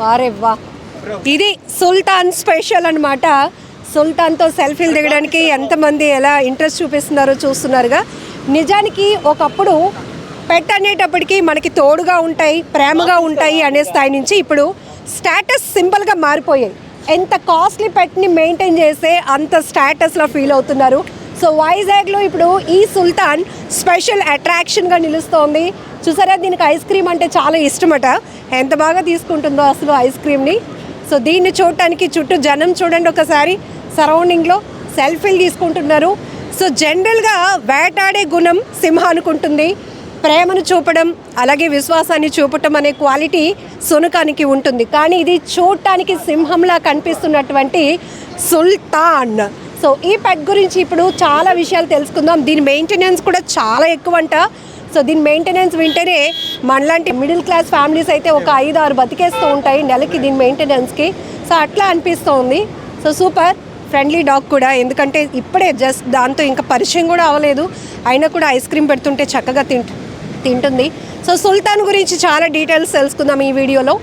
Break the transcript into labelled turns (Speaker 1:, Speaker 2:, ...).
Speaker 1: వారే వా. ఇది సుల్తాన్ స్పెషల్ అనమాట సుల్తాన్తో సెల్ఫీలు దిగడానికి ఎంతమంది ఎలా ఇంట్రెస్ట్ చూపిస్తున్నారో చూస్తున్నారుగా. నిజానికి ఒకప్పుడు పెట్ అనేటప్పటికీ మనకి తోడుగా ఉంటాయి ప్రేమగా ఉంటాయి అనే స్థాయి నుంచి ఇప్పుడు స్టేటస్ సింపుల్గా మారిపోయాయి. ఎంత కాస్ట్లీ పెట్ని మెయింటైన్ చేస్తే అంత స్టేటస్లో ఫీల్ అవుతున్నారు. సో వైజాగ్లో ఇప్పుడు ఈ సుల్తాన్ స్పెషల్ అట్రాక్షన్గా నిలుస్తోంది. చూసారా దీనికి ఐస్ క్రీమ్ అంటే చాలా ఇష్టమట. ఎంత బాగా తీసుకుంటుందో అసలు ఐస్ క్రీమ్ని. సో దీన్ని చూడటానికి చుట్టూ జనం చూడండి ఒకసారి. సరౌండింగ్లో సెల్ఫీలు తీసుకుంటున్నారు. సో జనరల్గా వేటాడే గుణం సింహ అనుకుంటుంది. ప్రేమను చూపడం అలాగే విశ్వాసాన్ని చూపటం అనే క్వాలిటీ సునకానికి ఉంటుంది. కానీ ఇది చూడటానికి సింహంలా కనిపిస్తున్నటువంటి సుల్తాన్. సో ఈ పెట్ గురించి ఇప్పుడు చాలా విషయాలు తెలుసుకుందాం. దీని మెయింటెనెన్స్ కూడా చాలా ఎక్కువ అంట సో దీని మెయింటెనెన్స్ వింటేనే మనలాంటి మిడిల్ క్లాస్ ఫ్యామిలీస్ అయితే ఒక ఐదు ఆరు బతికేస్తూ ఉంటాయి నెలకి దీని మెయింటెనెన్స్కి సో అట్లా అనిపిస్తోంది. So super. ఫ్రెండ్లీ డాగ్ కూడా. ఎందుకంటే ఇప్పుడే జస్ట్ దాంతో ఇంకా పరిచయం కూడా అవ్వలేదు. అయినా కూడా ఐస్ క్రీమ్ పెడుతుంటే చక్కగా తింట తింటుంది. సో సుల్తాన్ గురించి చాలా డీటెయిల్స్ తెలుసుకుందాం ఈ వీడియోలో.